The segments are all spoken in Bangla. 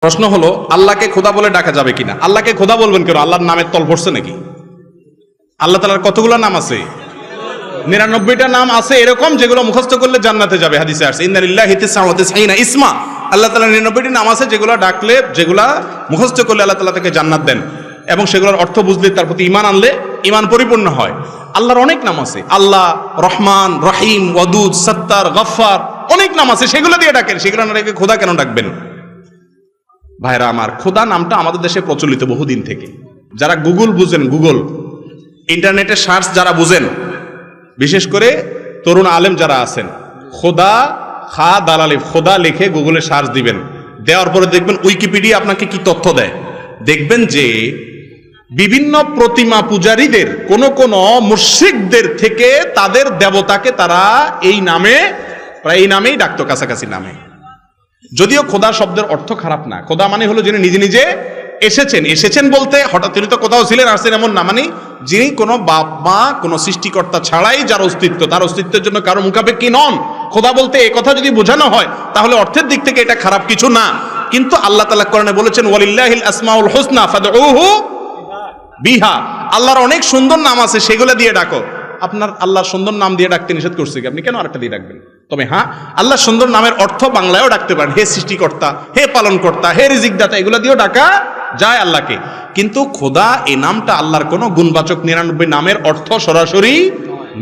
প্রশ্ন হলো, আল্লাহকে খোদা বলে ডাকা যাবে কিনা? আল্লাহকে খোদা বলবেন কেন? আল্লাহর নামের তল পড়ছে নাকি? আল্লাহ তালার কতগুলো নাম আছে? নিরানব্বইটা নাম আছে এরকম যেগুলো মুখস্থ করলে জান্নাতে যাবে, হাদিসে আসছে। ইন্দালিল্লাহি তিসআওয়াতি সাইনা ইসমা। আল্লাহ তাআলা নিরানব্বইটি নাম আছে যেগুলো ডাকলে, যেগুলা মুখস্থ করলে আল্লাহ তাআলা তাকে জান্নাত দেন। এবং সেগুলোর অর্থ বুঝলে তার প্রতি ইমান আনলে ইমান পরিপূর্ণ হয়। আল্লাহর অনেক নাম আছে। আল্লাহ, রহমান, রহিম, ওয়াদুদ, সত্তার, গফফার অনেক নাম আছে, সেগুলো দিয়ে ডাকেন। সেগুলো না খোদা কেন ডাকবেন? ভাইরা আমার, খোদা নামটা আমাদের দেশে প্রচলিত বহুদিন থেকে। যারা গুগল বুঝেন, গুগল। ইন্টারনেটে সার্চ যারা বুঝেন, বিশেষ করে তরুণ আলেম যারা আছেন, খোদা খা দালালি, খোদা লিখে গুগলে সার্চ দিবেন। দেওয়ার পরে দেখবেন উইকিপিডিয়া আপনাকে কি তথ্য দেয়? দেখবেন যে বিভিন্ন প্রতিমা পূজারীদের, কোন কোন মুশ্রিকদের থেকে তাদের দেবতাকে তারা এই নামে, প্রায় এই নামেই ডাকতো, কাছাকাছি নামে। যদিও খোদা শব্দের অর্থ খারাপ না। খোদা মানে হলো যিনি নিজে নিজে এসেছেন। এসেছেন বলতে হঠাৎ তিনি তো কোথাও ছিলেন আসছেন এমন না। মানে যিনি কোনো বাপ, মা, কোনো সৃষ্টিকর্তা ছাড়াই যার অস্তিত্ব, তার অস্তিত্বের জন্য কারও মুখাপেক্ষি নন। খোদা বলতে এই কথা যদি বোঝানো হয়, তাহলে অর্থের দিক থেকে এটা খারাপ কিছু না। কিন্তু আল্লাহ তালা কোরআনে বলেছেন, ওয়ালিল্লাহিল আসমাউল হোসনা ফাদউহু বিহা। আল্লাহর অনেক সুন্দর নাম আছে, সেগুলো দিয়ে ডাকো। আপনার আল্লাহর সুন্দর নাম দিয়ে ডাকতে নিষেধ করছে কি? আপনি কেন আরেকটা দিয়ে ডাকবেন? তবে হ্যাঁ আল্লাহ সুন্দর নামের অর্থ বাংলায়ও ডাকতে পারেন। হে সৃষ্টিকর্তা, হে পালনকর্তা, হে রিজিকদাতা, এগুলো দিয়েও ডাকা যায় আল্লাহকে। কিন্তু খোদা এই নামটা আল্লাহর কোনো গুণবাচক নিরানব্বই নামের অর্থ সরাসরি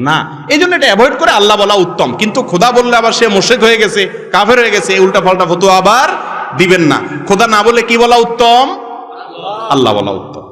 না। এই জন্য এটা অ্যাভয়েড করে আল্লাহ বলা উত্তম। কিন্তু খোদা বললে আবার সে মোশেক হয়ে গেছে, কাফের হয়ে গেছে উল্টা পাল্টা ফতুয়া আবার দিবেন না। খোদা না বলে কি বলা উত্তম? আল্লাহ বলা উত্তম।